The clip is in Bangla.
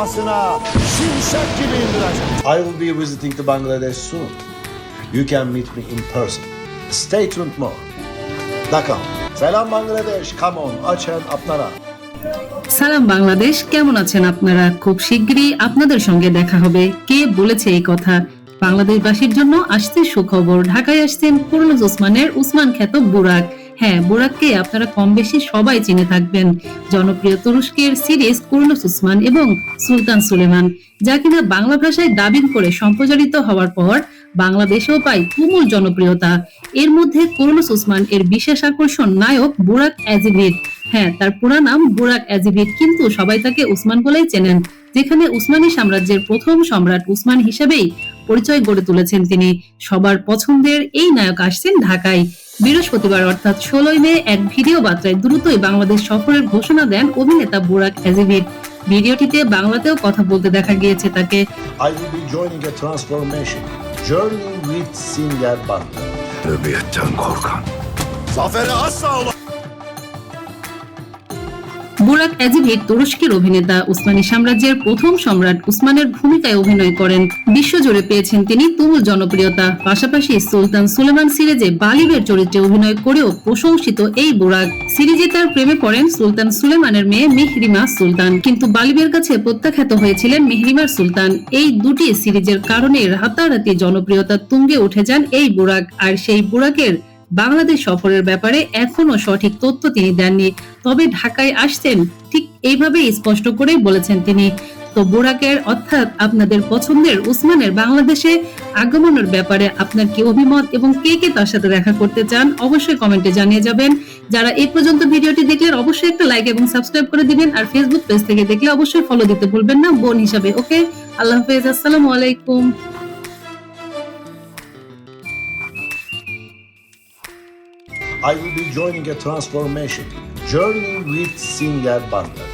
yuvasına şimşek gibi indireceğim. I will be visiting to Bangladesh soon. You can meet me in person. Stay tuned more. Dakar. Selam Bangladesh. Come on. আছেন আপনারা সালাম বাংলাদেশ কেমন আছেন আপনারা খুব শিগগিরই আপনাদের সঙ্গে দেখা হবে কে বলেছে এই কথা বাংলাদেশবাসীর জন্য আসছে সুখবর ঢাকায় আসছেন কুরুলুজ ওসমানের উসমান খ্যাত বুরাক হ্যাঁ বুরাককে আপনারা কম বেশি সবাই চিনে থাকবেন। জনপ্রিয় তুরস্কের সিরিজ কুরুলুস উসমান এবং সুলতান সুলেমান, যা কিনা বাংলা ভাষায় ডাবিং করে সম্প্রচারিত হওয়ার পর বাংলাদেশেও পায় তুমুল জনপ্রিয়তা। এর মধ্যে কুরুলুস উসমান এর বিশেষ আকর্ষণ নায়ক বোরাক অ্যাজিভিড হ্যাঁ তার পুরা নাম বোরাক অ্যাজিভিড কিন্তু সবাই তাকে উসমান বলেই চেনেন। যেখানে উসমানী সাম্রাজ্যের প্রথম সম্রাট উসমান হিসেবেই পরিচয় গড়ে তুলেছেন তিনি সবার পছন্দের এই নায়ক আসছেন ঢাকায় বৃহস্পতিবার অর্থাৎ ষোলোই মে এক ভিডিও বার্তায় দ্রুতই বাংলাদেশ সফরের ঘোষণা দেন অভিনেতা বুরাক অ্যাজিভিড ভিডিওটিতে বাংলাতেও কথা বলতে দেখা গিয়েছে তাকে I will be joining a transformation journey with Singer Banda. Nöbiyetten korkan. Zafere asla. বুরাক অ্যাজিভিড তুরস্কের অভিনেতা উসমানী সাম্রাজ্যের প্রথম সম্রাট উসমানের ভূমিকায় অভিনয় করেন। বিশ্বজুড়ে পেয়েছেন তিনি তুমুল জনপ্রিয়তা, পাশাপাশি সুলতান সুলেমান সিরিজে বালিবের চরিত্রে অভিনয় করেও প্রশংসিত এই বুরাক সিরিজে তার প্রেমে পড়েন সুলতান সুলেমানের মেয়ে মেহরিমা সুলতান, কিন্তু বালিবের কাছে প্রত্যাখ্যাত হয়েছিলেন মেহরিমার সুলতান। এই দুটি সিরিজের কারণে রাতারাতি জনপ্রিয়তা তুঙ্গে উঠে যান এই বুরাক আর সেই বুরাকের বাংলাদেশ সফরের ব্যাপারে এখনও সঠিক তথ্য তিনি দেননি। তবে ঢাকায় আসছেন, ঠিক এইভাবেই স্পষ্ট করেই বলেছেন তিনি। তো বোরাকের অর্থাৎ আপনাদের পছন্দের উসমানের বাংলাদেশে আগমনের ব্যাপারে আপনার কি অভিমত এবং কে কে তার সাথে দেখা করতে চান, অবশ্যই কমেন্টে জানিয়ে যাবেন। যারা এই পর্যন্ত ভিডিওটি দেখলেন, অবশ্যই একটা লাইক এবং সাবস্ক্রাইব করে দিবেন। আর ফেসবুক পেজ থেকে দেখলে অবশ্যই ফলো দিতে ভুলবেন না। বোন হিসাবে ওকে আল্লাহ হাফেজ, আসসালামু আলাইকুম। I will be joining a transformation journey with Singer Banda.